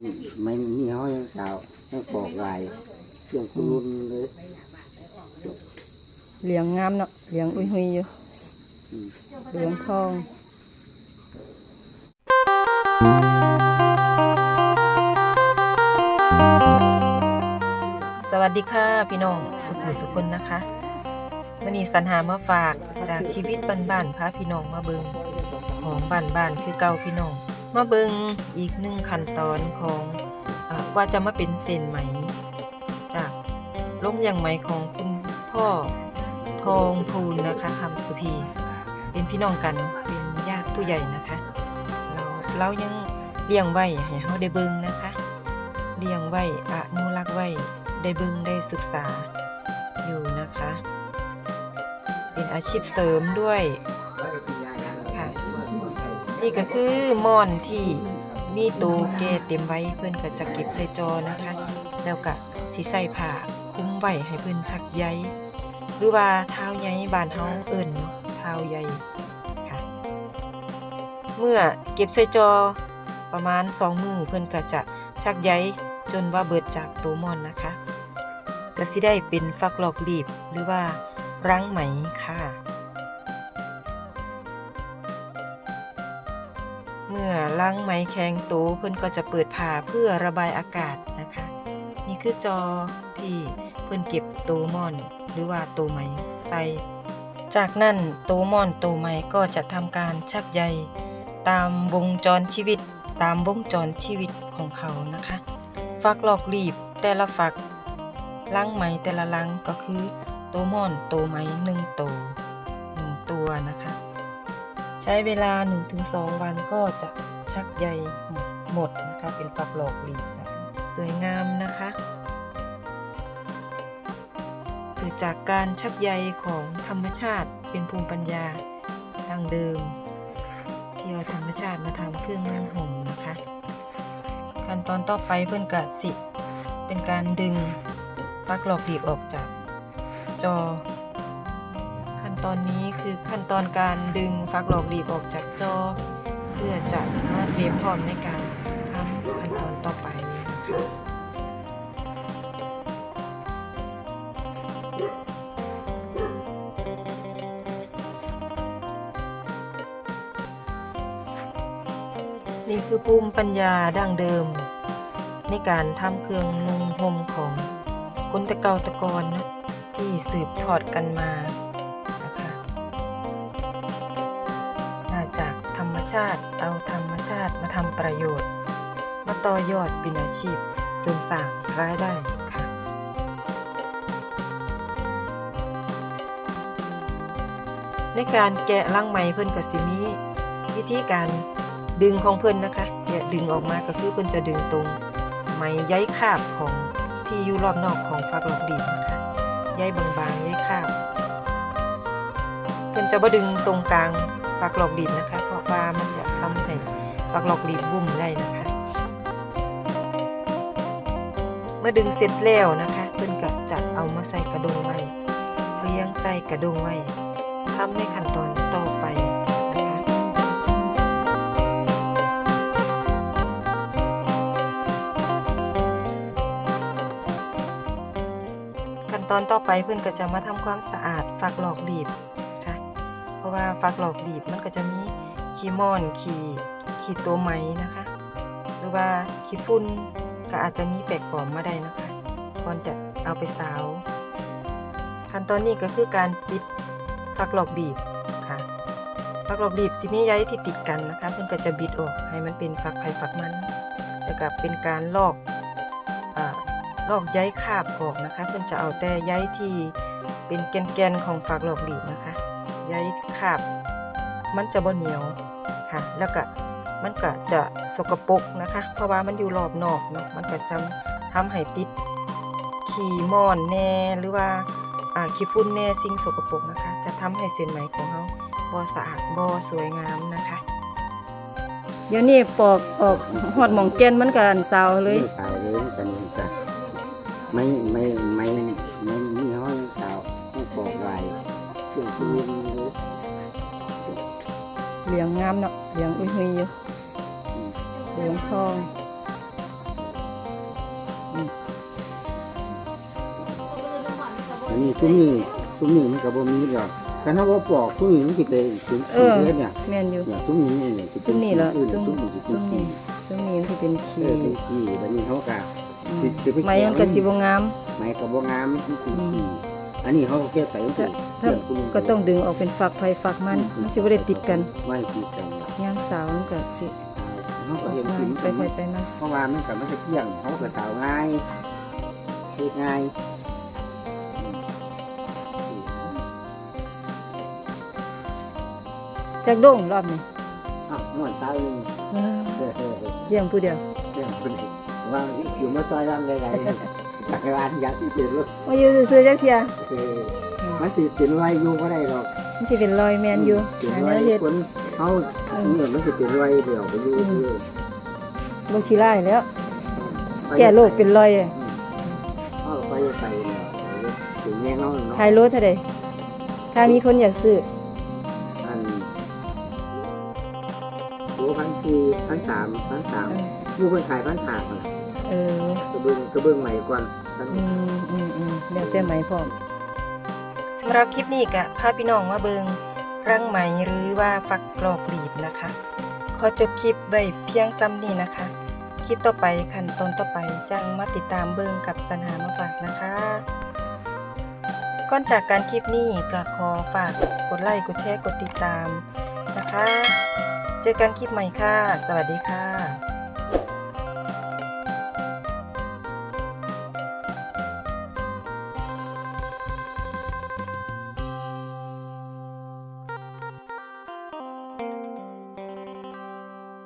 ไม่มีห้อยยังสาวยังปอกลายเรื่องคุณรุนเลยเหลียงงามเนาะเหลียงอุ้ยหุยอยู่เหลียงทองสวัสดีค่ะพี่น้องสุขุสุคนนะคะวันนี้สัญหามาฝากจากชีวิตบ้านๆพาพี่น้องมาเบิงของบ้านๆคือเก่าพี่น้อง มาเบิงอีกหนึ่งขั้นตอนของอากว่าจะมาเป็นเส้นไหม จากลงอย่างไหมของคุณพ่อทองพูนนะคะคำสุพี เป็นพี่น้องกันเป็นญาติผู้ใหญ่นะคะ เราเรายังเลี้ยงไว้ให้เขาได้เบิงนะคะเลี้ยงไว้อนุรักษ์ไว้ได้เบิงได้ศึกษาอยู่นะคะ เป็นอาชีพเสริมด้วย นี่ก็คือม่อนที่มีตูเกเต็มไว้เพื่อนก็จะเก็บใส่จอนะคะ แล้วก็สิใส่ผ้าคลุมไว้ให้เพื่อนชักใยหรือว่าเท้าใยบานเฮาเอิ้นเท้าใยค่ะ เมื่อเก็บใส่จอประมาณ2มือเพิ่อนก็จะชักใยจนว่าเบิดจากตัวม่อนนะคะ ก็สิได้เป็นฟักหลอกลีบหรือว่ารังไหมค่ะ ล้างไหมแข็งโตเพิ่นก็จะเปิดผ่าเพื่อระบายอากาศนะคะ นี่คือจอที่เพิ่นเก็บโตม่อน หรือว่าโตไหมใส่จากนั้นโตม่อนโตไหมก็จะทำการชักใยตามวงจรชีวิต ตามวงจรชีวิตของเขานะคะ ฟักหลอกหลีบแต่ละฟักลังไหมแต่ละลังก็คือโตม่อนโตไหมหนึ่งโตหนึ่งตัวนะคะ ใช้เวลา 1-2 วันก็จะ ชักใยหมดนะคะเป็นฝักหลอกหลีบนะสวยงามนะคะเกิดจากการชักใยของธรรมชาติเป็นภูมิปัญญาดั้งเดิม ที่เอาธรรมชาติมาทำเครื่องนุ่งห่มนะคะ ขั้นตอนต่อไปเพื่อนกะสิ เป็นการดึงฟักหลอกหลีบออกจากจอ ขั้นตอนนี้คือขั้นตอนการดึงฟักหลอกหลีบออกจากจอ พื่อจะมาเตรียมพร้อมในการทำขั้นตอนต่อไปนะคะนี่คือภูมิปัญญาดั้งเดิม ในการทำเครื่องนุ่งห่มของคนตะเกาตะกอนนะที่สืบทอดกันมา ชาติ เอาธรรมชาติมาทำประโยชน์ มาต่อยอดเป็นอาชีพเสริมสร้างรายได้ค่ะ ในการแกะลังไหมเพิ่อนก็สิมีวิธีการดึงของเพิ่อนนะคะ แกะดึงออกมาก็คือเพิ่อนจะดึงตรงไมใยคาบของที่อยู่รอบนอกของฟักหลอกดีนะคะใยบางๆใยคาบ เพิ่อนจะบ่ดึงตรงกลางฝักหลอกหลีนะคะ ฝักหลอกหลีบบุ่มได้นะคะ เมื่อดึงเสร็จแล้วนะคะเพิ่อนก็จะเอามาใส่กระดงไว้เรียงใส่กระดงไว้ทำในขั้นตอนต่อไปนะคะขั้นตอนต่อไปเพื่อนก็จะมาทำความสะอาดฝักหลอกหลีบค่ะ เพราะว่าฝักหลอกหลีบมันก็จะมีขี้มอนขี้ ขี้ตัวไหมนะคะ หรือว่าขี้ฝุ่นก็อาจจะมีแปลกปลอมมาได้นะคะก่อนจะเอาไปสาว ขั้นตอนนี้ก็คือการปิดฝักหลอกบีบค่ะฝักหลอกบีบสิมีใยที่ติดกันนะคะเพื่อนก็จะบิดออกให้มันเป็นฝักไผ่ฝักมันแล้วก็เป็นการลอกอ่าลอกใยคาบออกนะคะเพื่อนจะเอาแต่ใยที่เป็นแกนๆของฝักหลอกหลีบนะคะใยคาบมันจะบ่เหนียวค่ะ แล้วก็ มันก็จะสกปรกนะคะ เพราะว่ามันอยู่รอบนอกเนาะมันก็จะทำให้ติดขี้มอนแน่หรือว่าขี้ฝุ่นแน่สิ่งสกปรกนะคะ จะทำให้เส้นไหมของเราบ่สะอาดบ่สวยงามนะคะ เดี๋ยวนี้ปอกออกหอดหมองแกนมันก็สาเลยมีสาเลยกันจ้ะไม่ไม่ามเนาะเหลียงอุ้ยหุยอยู่อืมเหลียงทองอืมอันนี้ตุ้มนี่ตุ้มนี่มันก็บ่มีดอกคันเฮาบ่ปอกตุ้มนี่มันสิไปถึงเอสีอเลือดเนี่ยแม่นอยู่เนี่ยตุ้มนี่เนี่ยสิเป็ซุ่นมนี่เหรออื่นซุ่มตุ้มนี่สิเป็นซุ่มสีนี่ซุ่มนี่มันสิเป็นเอขี้อเป็นขี้บัดนี้เฮาก็อืมสิสิไปไม้มันก็สิบ่งามไม้ก็บ่งามมันเป็นอืมขี้ อันนี้เฮาก็แก้ไขมันถ้าเรื่องคุณก็ต้องดึงออกเป็นฝักไฟฝักมันมันสิบ่ได้ติดกันไว้ติดกันย่างสาวมันก็สิเฮาก็เห็นกินไปไปไปมาเพราะว่ามันก็มันก็เที่ยงเฮาก็สาวง่ายเฮ็ดง่ายจักโด่งรอบนี้อ้าวนวดเช้านึงว้าวเออเออเออเลี้ยงผู้เดียวเรื่องคนอื่นว่าอยู่มาซอยร่างใดๆ จากร้านยาที่เป็นรถมาอยู่ซื่อๆจักเที่ยเออมันสิเป็นไรอยู่ก็ได้หรอกมันสิเป็นรอยแม่นอยู่เป็นหาไรแนวเฮ็ดคนเขาเนี่ยมันสิเป็นไรเดียวไปอยู่อืมเออบ่ขี้ร้ายแล้ว ไปแก้โรคเป็นรอยเลยเอาไปไปเนี่ยถึงแง่เงาเนาะขายโลเท่าใดถ้ามีคนอยากซื้ออันโลพันสี่พันสามพันสามผู้คนขายพันหาคน เออกระเบื้องกระเบื้องใหม่ก่อนพันอืมอืมอืมแล้วแต่ไหมพร้อมสำหรับคลิปนี้ก็พาพี่น้องมาเบิงรังไหมหรือว่าฟักกรอกหลีบนะคะ ขอจบคลิปไว้เพียงซ้ำนี้นะคะ คลิปต่อไปขั้นตอนต่อไปจังมาติดตามเบิงกับสัญหามาฝากนะคะก่อนจากการคลิปนี้ก็ขอฝากกดไลค์กดแชร์กดติดตามนะคะ เจอกันคลิปใหม่ค่ะ สวัสดีค่ะ